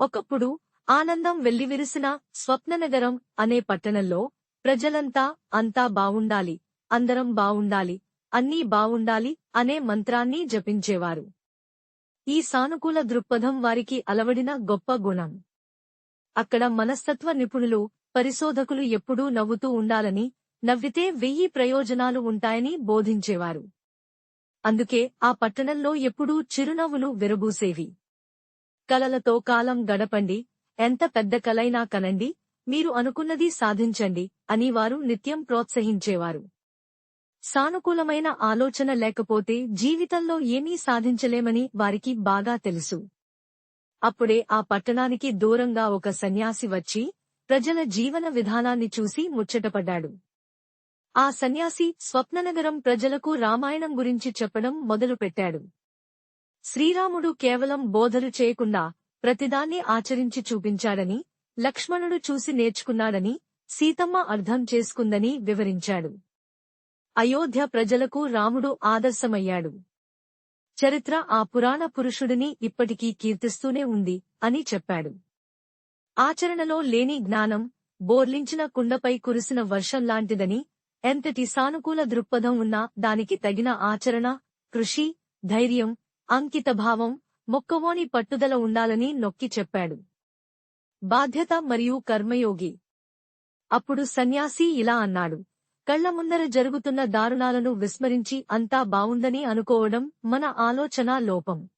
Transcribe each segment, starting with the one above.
ఒకప్పుడు ఆనందం వెల్లివిరిసిన స్వప్ననగరం అనే పట్టణంలో ప్రజలంతా అంతా బావుండాలి అందరం బావుండాలి అన్నీ బావుండాలి అనే మంత్రాన్ని జపించేవారు. ఈ సానుకూల దృక్పథం వారికి అలవడిన గొప్ప గుణం. అక్కడ మనస్తత్వ నిపుణులు పరిశోధకులు ఎప్పుడూ నవ్వుతూ ఉండాలని నవ్వితే వెయ్యి ప్రయోజనాలు ఉంటాయని బోధించేవారు. అందుకే ఆ పట్టణంలో ఎప్పుడూ చిరునవ్వులు విరబూసేవి కలలతో కాలం గడపండి. ఎంత పెద్ద కలైనా కనండి. మీరు అనుకున్నది సాధించండి అని వారు నిత్యం ప్రోత్సహించేవారు. సానుకూలమైన ఆలోచన లేకపోతే జీవితంలో ఏమీ సాధించలేమని వారికి బాగా తెలుసు. అప్పుడే ఆ పట్టణానికి దూరంగా ఒక సన్యాసి వచ్చి ప్రజల జీవన విధానాన్ని చూసి ముచ్చటపడ్డాడు. ఆ సన్యాసి స్వప్ననగరం ప్రజలకు రామాయణం గురించి చెప్పడం మొదలుపెట్టాడు. శ్రీరాముడు కేవలం బోధలు చేయకుండా ప్రతిదాన్ని ఆచరించి చూపించాడని లక్ష్మణుడు చూసి నేర్చుకున్నాడని సీతమ్మ అర్థం చేసుకుందని వివరించాడు. అయోధ్య ప్రజలకు రాముడు ఆదర్శమయ్యాడు. చరిత్ర ఆ పురాణ పురుషుడిని ఇప్పటికీ కీర్తిస్తూనే ఉంది అని చెప్పాడు. ఆచరణలో లేని జ్ఞానం బోర్లించిన కుండపై కురిసిన వర్షం లాంటిదని ఎంతటి సానుకూల దృక్పథం ఉన్నా దానికి తగిన ఆచరణ కృషి ధైర్యం అంకితభావం మొక్కవోని పట్టుదల ఉండాలని నొక్కి చెప్పాడు. బాధ్యత మరియు కర్మయోగి. అప్పుడు సన్యాసి ఇలా అన్నాడు. కళ్ళ ముందర జరుగుతున్న దారుణాలను విస్మరించి అంతా బావుందని అనుకోవడం మన ఆలోచన లోపం.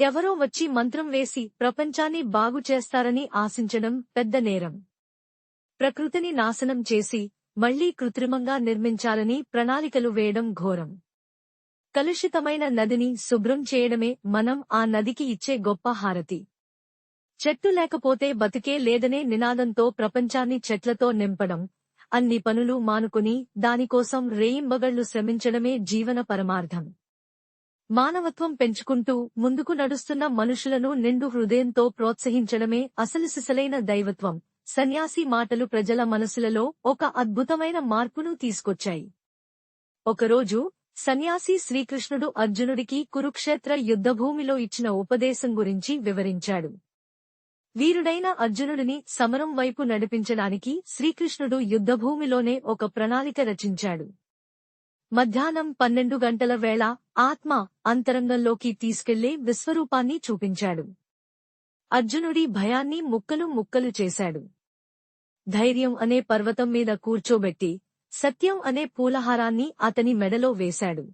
ఎవరో వచ్చి మంత్రం వేసి ప్రపంచాన్ని బాగు చేస్తారని ఆశించడం పెద్ద నేరం. ప్రకృతిని నాశనం చేసి మళ్ళీ కృత్రిమంగా నిర్మించాలని ప్రణాళికలు వేయడం ఘోరం. కలుషితమైన నదిని శుభ్రం చేయడమే మనం ఆ నదికి ఇచ్చే గొప్ప హారతి. చెట్టు లేకపోతే బతికే లేదనే నినాదంతో ప్రపంచాన్ని చెట్లతో నింపడం అన్ని పనులు మానుకుని దానికోసం రేయింబగళ్ళు శ్రమించడమే జీవన పరమార్థం. మానవత్వం పెంచుకుంటూ ముందుకు నడుస్తున్న మనుషులను నిండు హృదయంతో ప్రోత్సహించడమే అసలు సిసలైన దైవత్వం. సన్యాసి మాటలు ప్రజల మనసులలో ఒక అద్భుతమైన మార్పును తీసుకొచ్చాయి. ఒకరోజు సన్యాసి శ్రీకృష్ణుడు అర్జునుడికి కురుక్షేత్ర యుద్ధభూమిలో ఇచ్చిన ఉపదేశం గురించి వివరించాడు. వీరుడైన అర్జునుడిని సమరం వైపు నడిపించడానికి శ్రీకృష్ణుడు యుద్ధభూమిలోనే ఒక ప్రణాళిక రచించాడు. మధ్యాహ్నం పన్నెండు గంటల వేళ ఆత్మ అంతరంగంలోకి తీసుకెళ్ళే విశ్వరూపాన్ని చూపించాడు. అర్జునుడి భయాన్ని ముక్కలు ముక్కలు చేశాడు. ధైర్యం అనే పర్వతం మీద కూర్చోబెట్టి సత్యం అనే పూలహారాన్ని అతని మెడలో వేశాడు.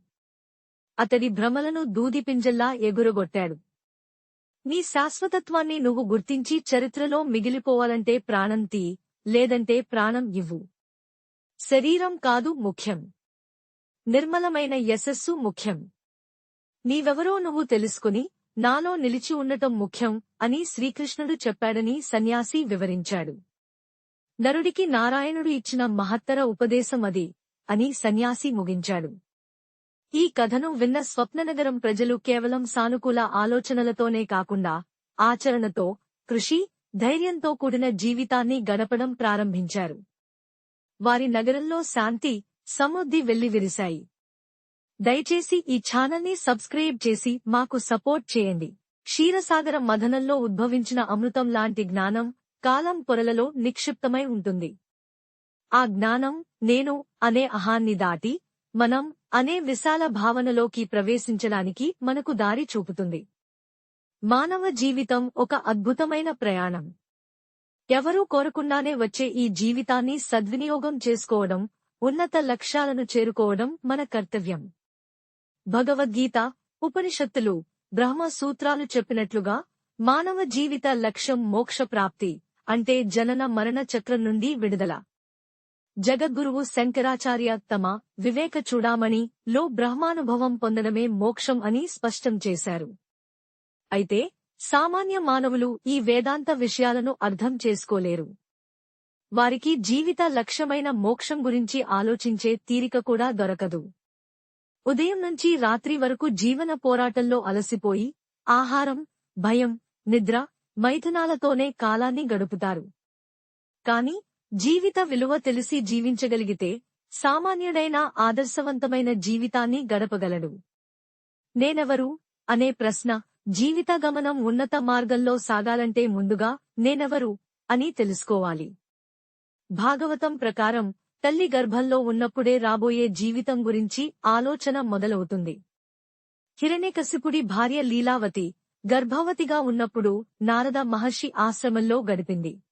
అతడి భ్రమలను దూదిపింజల్లా ఎగురగొట్టాడు. నీ శాశ్వతత్వాన్ని నువ్వు గుర్తించి చరిత్రలో మిగిలిపోవాలంటే ప్రాణం తీ లేదంటే ప్రాణం ఇవ్వు. శరీరం కాదు ముఖ్యం. నిర్మలమైన యశస్సు ముఖ్యం. నీవెవరో నువ్వు తెలుసుకుని నాలో నిలిచి ఉండటం ముఖ్యం అని శ్రీకృష్ణుడు చెప్పాడని సన్యాసి వివరించాడు. నరుడికి నారాయణుడు ఇచ్చిన మహత్తర ఉపదేశం అది అని సన్యాసి ముగించాడు. ఈ కథను విన్న స్వప్ననగరం ప్రజలు కేవలం సానుకూల ఆలోచనలతోనే కాకుండా ఆచరణతో కృషి ధైర్యంతో కూడిన జీవితాన్ని గడపడం ప్రారంభించారు. వారి నగరంలో శాంతి సమృద్ధి వెల్లివిరిశాయి. దయచేసి ఈ ఛానల్ని సబ్స్క్రైబ్ చేసి మాకు సపోర్ట్ చేయండి. క్షీరసాగర మథనంలో ఉద్భవించిన అమృతం లాంటి జ్ఞానం కాలం పొరలలో నిక్షిప్తమై ఉంటుంది. ఆ జ్ఞానం నేను అనే అహాన్ని దాటి మనం అనే విశాల భావనలోకి ప్రవేశించడానికి మనకు దారి చూపుతుంది. మానవ జీవితం ఒక అద్భుతమైన ప్రయాణం. ఎవరూ కోరకుండానే వచ్చే ఈ జీవితాన్ని సద్వినియోగం చేసుకోవడం ఉన్నత లక్ష్యాలను చేరుకోవడం మన కర్తవ్యం. భగవద్గీత ఉపనిషత్తులు బ్రహ్మ సూత్రాలు చెప్పినట్లుగా మానవ జీవిత లక్ష్యం మోక్ష ప్రాప్తి అంటే జనన మరణ చక్రం నుండి విడుదల. జగద్గురువు శంకరాచార్య తమ వివేక చూడామణి లో బ్రహ్మానుభవం పొందడమే మోక్షం అని స్పష్టం చేశారు. అయితే సామాన్య మానవులు ఈ వేదాంత విషయాలను అర్థం చేసుకోలేరు. వారికి జీవిత లక్ష్యమైన మోక్షం గురించి ఆలోచించే తీరిక కూడా దొరకదు. ఉదయం నుంచి రాత్రి వరకు జీవన పోరాటంలో అలసిపోయి ఆహారం భయం నిద్ర మైథునాలతోనే కాలాన్ని గడుపుతారు. కాని జీవిత విలువ తెలిసి జీవించగలిగితే సామాన్యుడైన ఆదర్శవంతమైన జీవితాన్ని గడపగలడు. నేనెవరు? అనే ప్రశ్న జీవిత గమనం ఉన్నత మార్గంలో సాగాలంటే ముందుగా నేనెవరు? అని తెలుసుకోవాలి. భాగవతం ప్రకారం తల్లి గర్భంలో ఉన్నప్పుడే రాబోయే జీవితం గురించి ఆలోచన మొదలవుతుంది. హిరణ్యకశిపుడి భార్య లీలావతి గర్భవతిగా ఉన్నప్పుడు నారద మహర్షి ఆశ్రమంలో గడిపింది.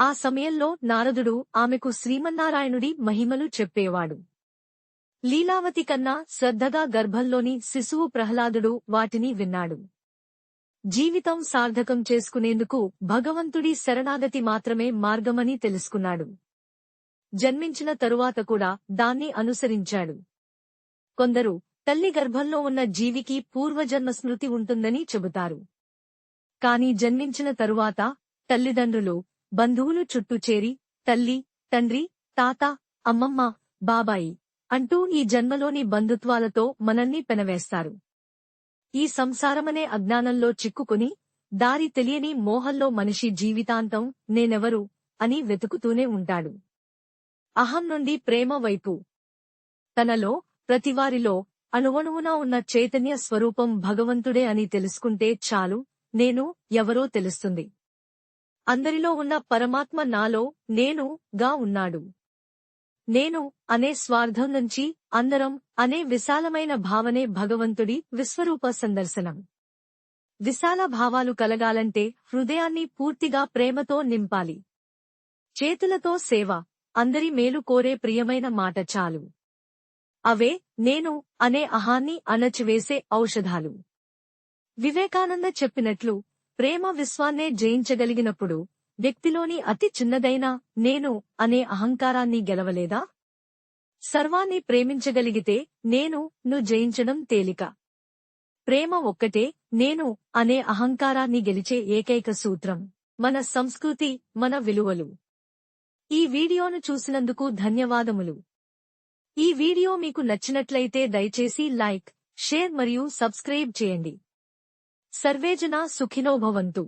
ఆ సమయంలో నారదుడు ఆమెకు శ్రీమన్నారాయణుడి మహిమలు చెప్పేవాడు. లీలావతి కన్నా శ్రద్ధగా గర్భంలోని శిశువు ప్రహ్లాదుడు వాటిని విన్నాడు. జీవితం సార్థకం చేసుకునేందుకు భగవంతుడి శరణాగతి మాత్రమే మార్గమని తెలుసుకున్నాడు. జన్మించిన తరువాత కూడా దాన్ని అనుసరించాడు. కొందరు తల్లి గర్భంలో ఉన్న జీవికి పూర్వజన్మ స్మృతి ఉంటుందని చెబుతారు. కాని జన్మించిన తరువాత తల్లిదండ్రులు బంధువులు చుట్టూ చేరి తల్లి తండ్రి తాత అమ్మమ్మ బాబాయి అంటూ ఈ జన్మలోని బంధుత్వాలతో మనల్ని పెనవేస్తారు. ఈ సంసారమనే అజ్ఞానంలో చిక్కుకుని దారి తెలియని మోహంలో మనిషి జీవితాంతం నేనెవరు అని వెతుకుతూనే ఉంటాడు. అహం నుండి ప్రేమ వైపు. తనలో ప్రతివారిలో అణువణువునా ఉన్న చైతన్య స్వరూపం భగవంతుడే అని తెలుసుకుంటే చాలు నేను ఎవరో తెలుస్తుంది. అందరిలో ఉన్న పరమాత్మ నాలో నేను గా ఉన్నాడు. నేను అనే స్వార్థం నుంచి అందరం అనే విశాలమైన భావనే భగవంతుడి విశ్వరూప సందర్శనం. విశాల భావాలు కలగాలంటే హృదయాన్ని పూర్తిగా ప్రేమతో నింపాలి. చేతులతో సేవ అందరి మేలు కోరే ప్రియమైన మాట చాలు. అవే నేను అనే అహాన్ని అణచివేసే ఔషధాలు. వివేకానంద చెప్పినట్లు ప్రేమ విశ్వాన్నే జయించగలిగినప్పుడు వ్యక్తిలోని అతి చిన్నదైన నేను అనే అహంకారాన్ని గెలవలేదా? సర్వాన్ని ప్రేమించగలిగితే నేను ను జయించడం తేలిక. ప్రేమ ఒక్కటే నేను అనే అహంకారాన్ని గెలిచే ఏకైక సూత్రం. మన సంస్కృతి మన విలువలు. ఈ వీడియోను చూసినందుకు ధన్యవాదములు. ఈ వీడియో మీకు నచ్చినట్లయితే దయచేసి లైక్ షేర్ మరియు సబ్స్క్రైబ్ చేయండి. సర్వేజన సుఖినోభవంతు